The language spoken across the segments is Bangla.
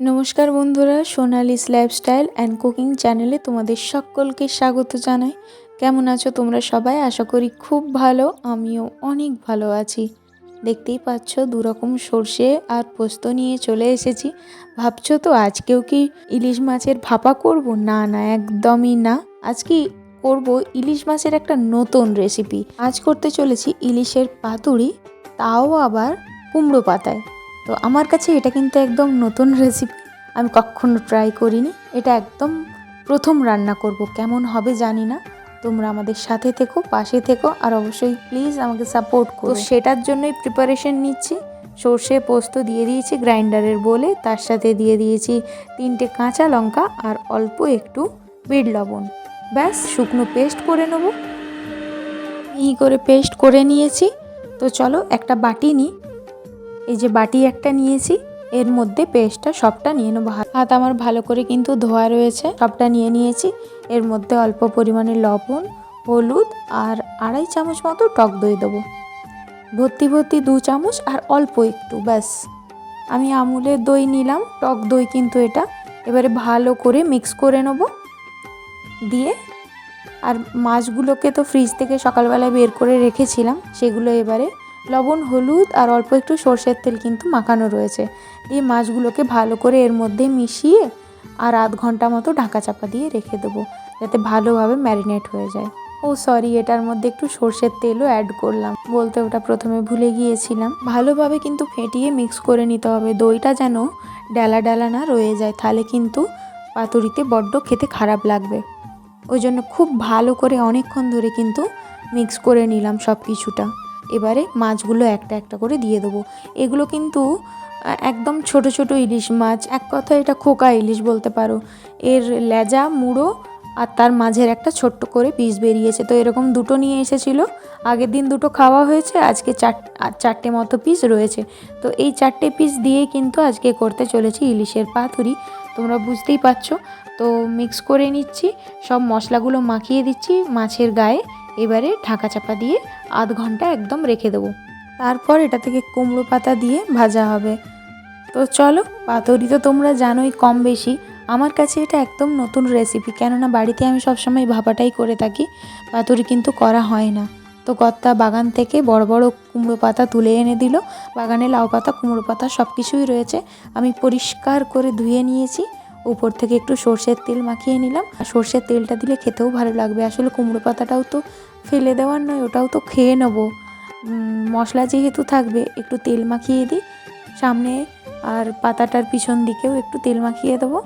নমস্কার বন্ধুরা, সোনালিস লাইফস্টাইল অ্যান্ড কুকিং চ্যানেলে তোমাদের সকলকে স্বাগত জানাই। কেমন আছো তোমরা সবাই? আশা করি খুব ভালো, আমিও অনেক ভালো আছি। দেখতেই পাচ্ছ, দুরকম সর্ষে আর পোস্ত নিয়ে চলে এসেছি। ভাবছ তো আজকেও কি ইলিশ মাছের ভাপা করব? না না, একদমই না। আজকে করব ইলিশ মাছের একটা নতুন রেসিপি আজ করতে চলেছি ইলিশের পাতুরি, তাও আবার কুমড়ো পাতায়। তো আমার কাছে এটা কিন্তু একদম নতুন রেসিপি আমি কখনো ট্রাই করিনি। এটা একদম প্রথম রান্না করব। কেমন হবে জানি না। তোমরা আমাদের সাথে থেকো পাশে থেকো আর অবশ্যই প্লিজ আমাকে সাপোর্ট করো। সেটার জন্যই প্রিপারেশন নিচ্ছি। সর্ষে পোস্ত দিয়ে দিয়েছি গ্রাইন্ডারের বলে। তার সাথে দিয়ে দিয়েছি তিনটে কাঁচা লঙ্কা আর অল্প একটু বিট লবণ। ব্যাস শুকনো পেস্ট করে নেব। মিহি করে পেস্ট করে নিয়েছি। তো চলো একটা বাটি নিই। এই যে বাটি একটা নিয়েছি, এর মধ্যে পেস্টটা সবটা নিয়ে নেব। হাত আমার ভালো করে কিন্তু ধোয়া রয়েছে, সবটা নিয়ে নিয়েছি। এর মধ্যে অল্প পরিমাণে লবণ, হলুদ আর আড়াই চামচ মতো টক দই দেবো। ভর্তি ভর্তি দু চামচ আর অল্প একটু, ব্যাস। আমি আমুলের দই নিলাম, টক দই কিন্তু এটা। এবারে ভালো করে মিক্স করে নেব। দিয়ে, আর মাছগুলোকে তো ফ্রিজ থেকে সকালবেলায় বের করে রেখেছিলাম, সেগুলো এবারে লবণ, হলুদ আর অল্প একটু সর্ষের তেল কিন্তু মাখানো রয়েছে। দিয়ে মাছগুলোকে ভালো করে এর মধ্যে মিশিয়ে আর আধ ঘণ্টা মতো ঢাকা চাপা দিয়ে রেখে দেবো, যাতে ভালোভাবে ম্যারিনেট হয়ে যায়। ও সরি, এটার মধ্যে একটু সর্ষের তেলও অ্যাড করলাম। বলতে ওটা প্রথমে ভুলে গিয়েছিলাম। ভালোভাবে কিন্তু ফেটিয়ে মিক্স করে নিতে হবে। দইটা যেন ডালা ডালা না রয়ে যায়, তাহলে কিন্তু পাতুরিতে বড্ড খেতে খারাপ লাগবে। ওই জন্য খুব ভালো করে অনেকক্ষণ ধরে কিন্তু মিক্স করে নিলাম সব কিছুটা এবারে মাছগুলো একটা একটা করে দিয়ে দেবো। এগুলো কিন্তু একদম ছোট ছোট ইলিশ মাছ, এক কথা এটা খোকা ইলিশ বলতে পারো। এর লেজা, মুড়ো আর তার মাঝের একটা ছোট্ট করে পিস বেরিয়েছে। তো এরকম দুটো নিয়ে এসেছিল। আগের দিন দুটো খাওয়া হয়েছে, আজকে চার চারটে মতো পিস রয়েছে। তো এই চারটে পিস দিয়েই কিন্তু আজকে করতে চলেছি ইলিশের পাতুরি। তোমরা বুঝতেই পারছ। তো মিক্স করে নিচ্ছি, সব মশলাগুলো মাখিয়ে দিচ্ছি মাছের গায়ে। এবারে ঢাকা চাপা দিয়ে আধ ঘণ্টা একদম রেখে দেবো। তারপর এটা থেকে কুমড়ো পাতা দিয়ে ভাজা হবে। তো চলো, পাতুরি তো তোমরা জানোই কম বেশি। আমার কাছে এটা একদম নতুন রেসিপি কেননা বাড়িতে আমি সবসময় ভাপাটাই করে থাকি। পাতুরি কিন্তু করা হয় না। তো কর্তা বাগান থেকে বড় বড় কুমড়ো পাতা তুলে এনে দিল। বাগানে লাউ পাতা, কুমড়ো পাতা সব কিছুই রয়েছে। আমি পরিষ্কার করে ধুয়ে নিয়েছি। উপর থেকে একটু সর্ষের তেল মাখিয়ে নিলাম। আর সর্ষের তেলটা দিলে খেতেও ভালো লাগবে। আসলে কুমড়ো পাতাটাও তো ফেলে দেওয়ার নয়, ওটাও তো খেয়ে নেব। মশলা যেহেতু থাকবে, একটু তেল মাখিয়ে দিই। সামনে আর পাতাটার পিছন দিকেও একটু তেল মাখিয়ে দেবো।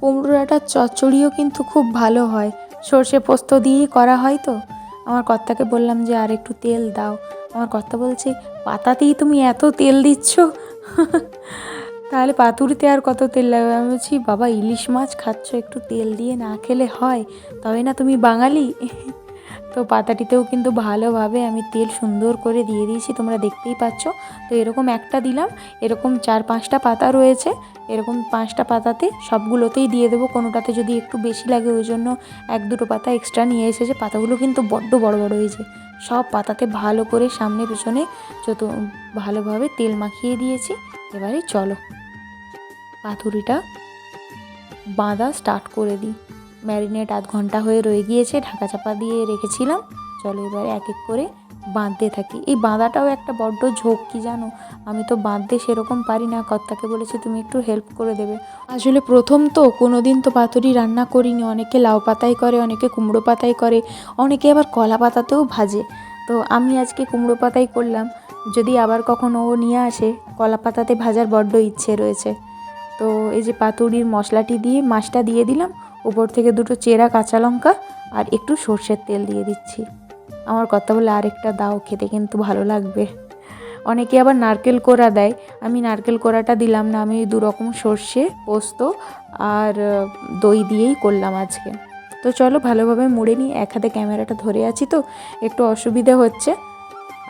কুমড়ো কুমড়োটার চচ্চড়িও কিন্তু খুব ভালো হয়। সর্ষে পোস্ত দিয়েই করা হয় তো। আমার কর্তাকে বললাম যে, আর একটু তেল দাও। আমার কর্তা বলছে, পাতাতেই তুমি এত তেল দিচ্ছ তাহলে পাতুরিতে আর কত তেল লাগবে? আমি বলছি, বাবা, ইলিশ মাছ খাচ্ছ, একটু তেল দিয়ে না খেলে হয়? তবে না, তুমি বাঙালি? তো পাতাটিতেও কিন্তু ভালোভাবে আমি তেল সুন্দর করে দিয়ে দিয়েছি, তোমরা দেখতেই পাচ্ছ। তো এরকম একটা দিলাম, এরকম চার পাঁচটা পাতা রয়েছে, এরকম পাঁচটা পাতাতে সবগুলোতেই দিয়ে দেবো। কোনোটাতে যদি একটু বেশি লাগে, ওই জন্য এক দুটো পাতা এক্সট্রা নিয়ে এসেছে। পাতাগুলো কিন্তু বড্ড বড় বড় হয়েছে। সব পাতাতে ভালো করে সামনে পিছনে যত ভালোভাবে তেল মাখিয়ে দিয়েছি, এবারে চলো। পাথুরিটা বাঁধা স্টার্ট করে দিই। ম্যারিনেট আধ ঘণ্টা হয়ে রয়ে গিয়েছে, ঢাকা চাপা দিয়ে রেখেছিলাম। চলো এবার এক এক করে বাঁধতে থাকি। এই বাঁধাটাও একটা বড্ড ঝোঁক, কি জানো? আমি তো বাঁধতে সেরকম পারি না। কর্তাকে বলেছি, তুমি একটু হেল্প করে দেবে। আসলে প্রথম তো কোনো দিন তো পাতুরি রান্না করিনি। অনেকে লাউ পাতাই করে, অনেকে কুমড়ো পাতাই করে, অনেকে আবার কলা পাতাতেও ভাজে। তো আমি আজকে কুমড়ো পাতাই করলাম। যদি আবার কখনো ও নিয়ে আসে, কলা পাতাতে ভাজার বড্ড ইচ্ছে রয়েছে। তো এই যে পাতুরির মশলাটি দিয়ে মাছটা দিয়ে দিলাম। উপর থেকে দুটো চেরা কাঁচা লঙ্কা আর একটু সর্ষের তেল দিয়ে দিচ্ছি। আমার কথা বলে আরেকটা দাও, খেতে কিন্তু ভালো লাগবে। অনেকে আবার নারকেল কোড়া দেয়। আমি নারকেল কোড়াটা দিলাম না, আমি দু রকম সর্ষে, পোস্ত আর দই দিয়েই করলাম আজকে। তো চলো ভালোভাবে মুড়ে নিই, এক হাতে ক্যামেরাটা ধরে আছি তো, একটু অসুবিধে হচ্ছে।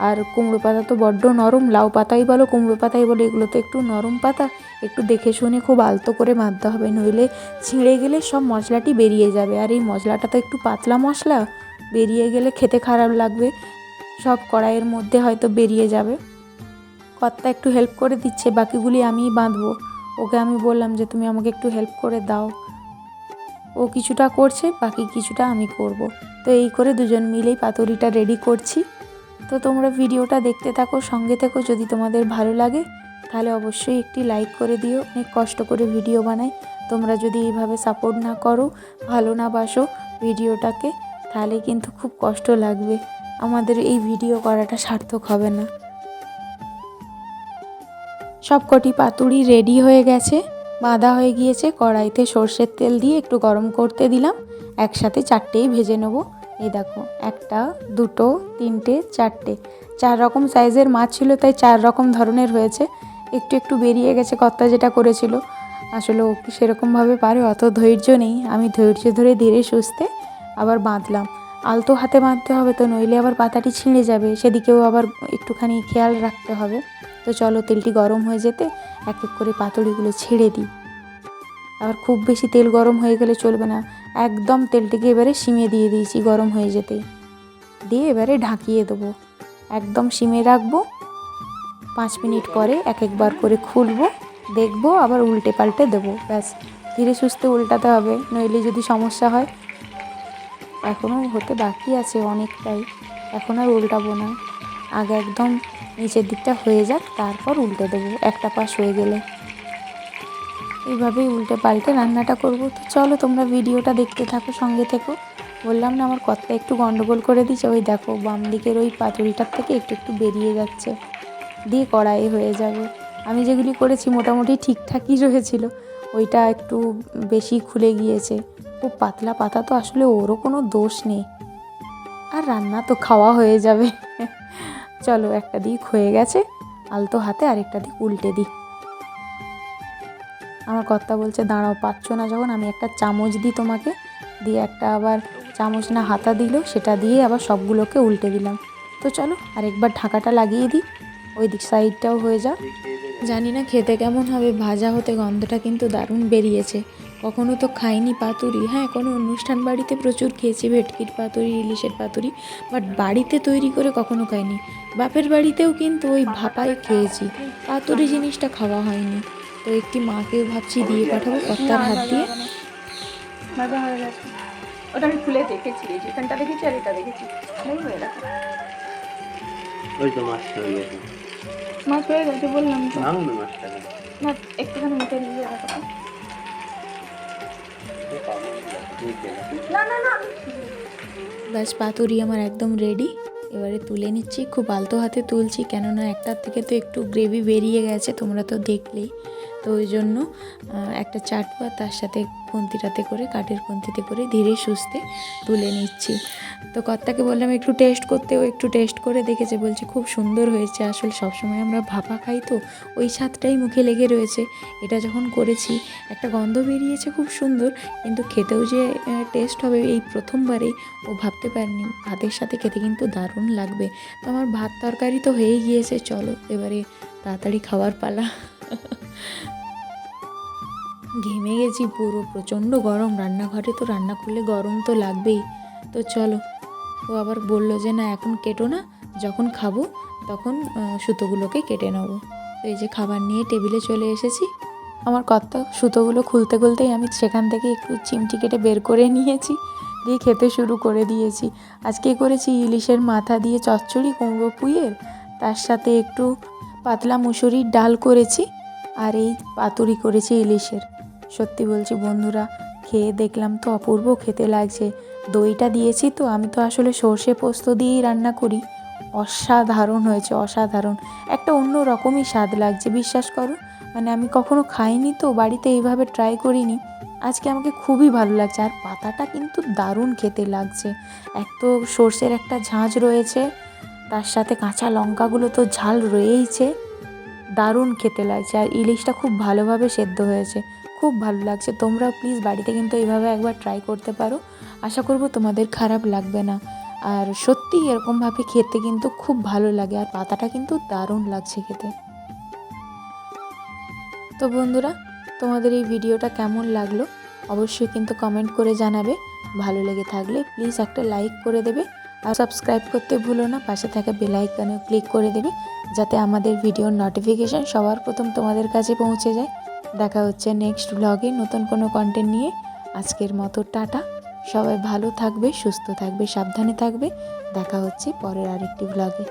আর কুমড়ো পাতা তো বড্ড নরম, লাউ পাতাই বলো, কুমড়ো পাতাই বলো, এগুলো তো একটু নরম পাতা। একটু দেখে শুনে খুব আলতো করে মারতে হবে, নইলে ছিঁড়ে গেলে সব মশলাটি বেরিয়ে যাবে। আর এই মশলাটা তো একটু পাতলা মশলা। বেরিয়ে গেলে খেতে খারাপ লাগবে। সব কড়াইয়ের মধ্যে হয়তো বেরিয়ে যাবে। কর্তা একটু হেল্প করে দিচ্ছে, বাকিগুলি আমিই বাঁধবো। ওকে আমি বললাম যে, তুমি আমাকে একটু হেল্প করে দাও। ও কিছুটা করছে, বাকি কিছুটা আমি করব। তো এই করে দুজন মিলেই পাতুরিটা রেডি করছি। তো তোমরা ভিডিওটা দেখতে থাকো, সঙ্গে থেকো। যদি তোমাদের ভালো লাগে, তাহলে অবশ্যই একটি লাইক করে দিও। অনেক কষ্ট করে ভিডিও বানাই। তোমরা যদি এইভাবে সাপোর্ট না করো, ভালো না বাসো ভিডিওটাকে। তাহলে কিন্তু খুব কষ্ট লাগবে। আমাদের এই ভিডিও করাটা সার্থক হবে না। সব কটি রেডি হয়ে গেছে। বাঁধা হয়ে গিয়েছে কড়াইতে সর্ষের তেল দিয়ে একটু গরম করতে দিলাম। একসাথে চারটেই ভেজে নেব। এই দেখো, একটা, দুটো, তিনটে, চারটে। চার রকম সাইজের মাছ ছিল, তাই চার রকম ধরনের হয়েছে। একটু একটু বেরিয়ে গেছে কর্তা যেটা করেছিল। আসলে ও কি সেরকমভাবে পারে, অত ধৈর্য নেই। আমি ধৈর্য ধরে ধীরে সুস্থে আবার বাঁধলাম। আলতো হাতে বাঁধতে হবে তো, নইলে আবার পাতাটি ছিঁড়ে যাবে। সেদিকেও আবার একটুখানি খেয়াল রাখতে হবে। তো চলো, তেলটি গরম হয়ে যেতে এক এক করে পাতুড়িগুলো ছেড়ে দিই। আবার খুব বেশি তেল গরম হয়ে গেলে চলবে না। একদম তেলটিকে এবারে সিমে দিয়ে দিয়েছি গরম হয়ে যেতে। দিয়ে এবারে ঢাকিয়ে দেবো। একদম সিমে রাখব। পাঁচ মিনিট পরে এক একবার করে খুলবো। দেখব আবার উল্টে পাল্টে দেবো। ব্যাস, ধীরে সুস্থে উল্টাতে হবে। নইলে যদি সমস্যা হয় এখনও হতে বাকি আছে অনেকটাই। এখন আর উল্টাবো না। আগে একদম নিচের দিকটা হয়ে যাক, তারপর উল্টে দেবো। একটা পাশ হয়ে গেলে। এইভাবেই উল্টে পাল্টে রান্নাটা করব। তো চলো তোমরা ভিডিওটা দেখতে থাকো, সঙ্গে থেকো। বললাম না, আমার কর্তা একটু গন্ডগোল করে দিচ্ছে ওই দেখো, বাম দিকের ওই পাতুরিটার থেকে একটু একটু বেরিয়ে যাচ্ছে। দিয়ে কড়াই হয়ে যাবে। আমি যেগুলি করেছি, মোটামুটি ঠিকঠাকই রয়েছিল। ওইটা একটু বেশি খুলে গিয়েছে। খুব পাতলা পাতা তো আসলে ওরও কোনো দোষ নেই। আর রান্না তো খাওয়া হয়ে যাবে। চলো একটা দিক হয়ে গেছে, আলতো হাতে আরেকটা দিক উল্টে দিই। আমার কর্তা বলছে, দাঁড়াও, পাচ্ছ না যখন, আমি একটা চামচ দিই তোমাকে। দিয়ে একটা আবার চামচ না হাতা দিল, সেটা দিয়ে আবার সবগুলোকে উল্টে দিলাম। তো চলো, আরেকবার ঢাকাটা লাগিয়ে দিই। ওই দিক সাইডটাও হয়ে যাক। জানি না খেতে কেমন হবে, ভাজা হতে গন্ধটা কিন্তু দারুণ বেরিয়েছে। কখনো তো খাইনি পাতুরি। হ্যাঁ কোনো অনুষ্ঠান বাড়িতে প্রচুর খেয়েছি ভেটকির পাতুরি ইলিশের পাতুরি বাট বাড়িতে তৈরি করে কখনো খাইনি। বাপের বাড়িতেও কিন্তু ওই ভাপায় খেয়েছি। পাতুরি জিনিসটা খাওয়া হয়নি। তো একটি মাকে ভাবছি দিয়ে পাঠাবো কর্তার হাত দিয়ে। ওটা আমি খুলে দেখেছি এখানটা দেখেছি আর এটা দেখেছি। ওই তো মাছটা হয়ে গেছে। মাছ হয়ে গেছে বললাম তো। না একটুখানি মুখে দিয়ে রাখো। না ব্যাস, পাতুরি আমার একদম রেডি এবারে তুলে নিচ্ছি, খুব আলতো হাতে তুলছি, কেননা একটার থেকে তো একটু গ্রেভি বেরিয়ে গেছে, তোমরা তো দেখলেই। তো ওই জন্য একটা চাটপা তার সাথে খুন্তিটাতে করে, কাঠের খুন্তিতে করে ধীরে সুস্থে তুলে নিচ্ছি। তো কর্তাকে বললাম, একটু টেস্ট করতে ও একটু টেস্ট করে দেখেছে। বলছে, খুব সুন্দর হয়েছে। আসলে সবসময় আমরা ভাপা খাই তো, ওই স্বাদটাই মুখে লেগে রয়েছে। এটা যখন করেছি, একটা গন্ধ বেরিয়েছে খুব সুন্দর, কিন্তু খেতেও যে টেস্ট হবে এই প্রথমবারেই ও ভাবতে পারেনি। ভাতের সাথে খেতে কিন্তু দারুণ লাগবে। তো আমার ভাত তরকারি তো হয়েই গিয়েছে, চলো এবারে তাড়াতাড়ি খাওয়ার পালা। ঘেমে গেছি পুরো, প্রচণ্ড গরম। রান্নাঘরে তো রান্না করলে গরম তো লাগবেই। তো চলো, ও আবার বলল যে, না, এখন কেটো না, যখন খাব তখন সুতোগুলোকে কেটে নেব। তো এই যে খাবার নিয়ে টেবিলে চলে এসেছি। আমার কর্তা সুতোগুলো খুলতে খুলতেই আমি সেখান থেকে একটু চিমটি কেটে বের করে নিয়েছি, দিয়ে খেতে শুরু করে দিয়েছি। আজকে করেছি ইলিশের মাথা দিয়ে চচ্চড়ি, কুমড়ো পুইয়ের, তার সাথে একটু পাতলা মুসুরির ডাল করেছি। আর এই পাতুরি করেছি ইলিশের। সত্যি বলছি বন্ধুরা, খেয়ে দেখলাম তো অপূর্ব, খেতে লাগছে। দইটা দিয়েছি তো, আমি তো আসলে সর্ষে পোস্ত দিয়েই রান্না করি। অসাধারণ হয়েছে, অসাধারণ। একটা অন্য রকমই স্বাদ লাগছে, বিশ্বাস করো। মানে আমি কখনো খাইনি তো, বাড়িতে এইভাবে ট্রাই করিনি। আজকে আমাকে খুবই ভালো লাগছে, আর পাতাটা কিন্তু দারুণ খেতে লাগছে। এক তো সর্ষের একটা ঝাঁঝ রয়েছে, তার সাথে কাঁচা লঙ্কাগুলো তো ঝাল রয়েইছে। দারুণ খেতে লাগছে। আর ইলিশটা খুব ভালোভাবে সেদ্ধ হয়েছে। খুব ভালো লাগছে। তোমরা প্লিজ বাড়িতে কিন্তু এইভাবে একবার ট্রাই করতে পারো। আশা করব তোমাদের খারাপ লাগবে না। আর সত্যি এরকমভাবে খেতে কিন্তু খুব ভালো লাগে। আর পাতাটা কিন্তু দারুণ লাগছে খেতে। তো বন্ধুরা, তোমাদের এই ভিডিওটা কেমন লাগল? অবশ্যই কিন্তু কমেন্ট করে জানাবে। ভালো লেগে থাকলে প্লিজ একটা লাইক করে দেবে। আর সাবস্ক্রাইব করতে ভুলো না, পাশে থাকা বেল আইকনেও ক্লিক করে দেবে, যাতে আমাদের ভিডিওর নোটিফিকেশন সবার প্রথম তোমাদের কাছে পৌঁছে যায়। দেখা হচ্ছে নেক্সট ব্লগে নতুন কোনো কন্টেন্ট নিয়ে। আজকের মতো টাটা। সবাই ভালো থাকবে, সুস্থ থাকবে, সাবধানে থাকবে। দেখা হচ্ছে পরের আরেকটি ব্লগে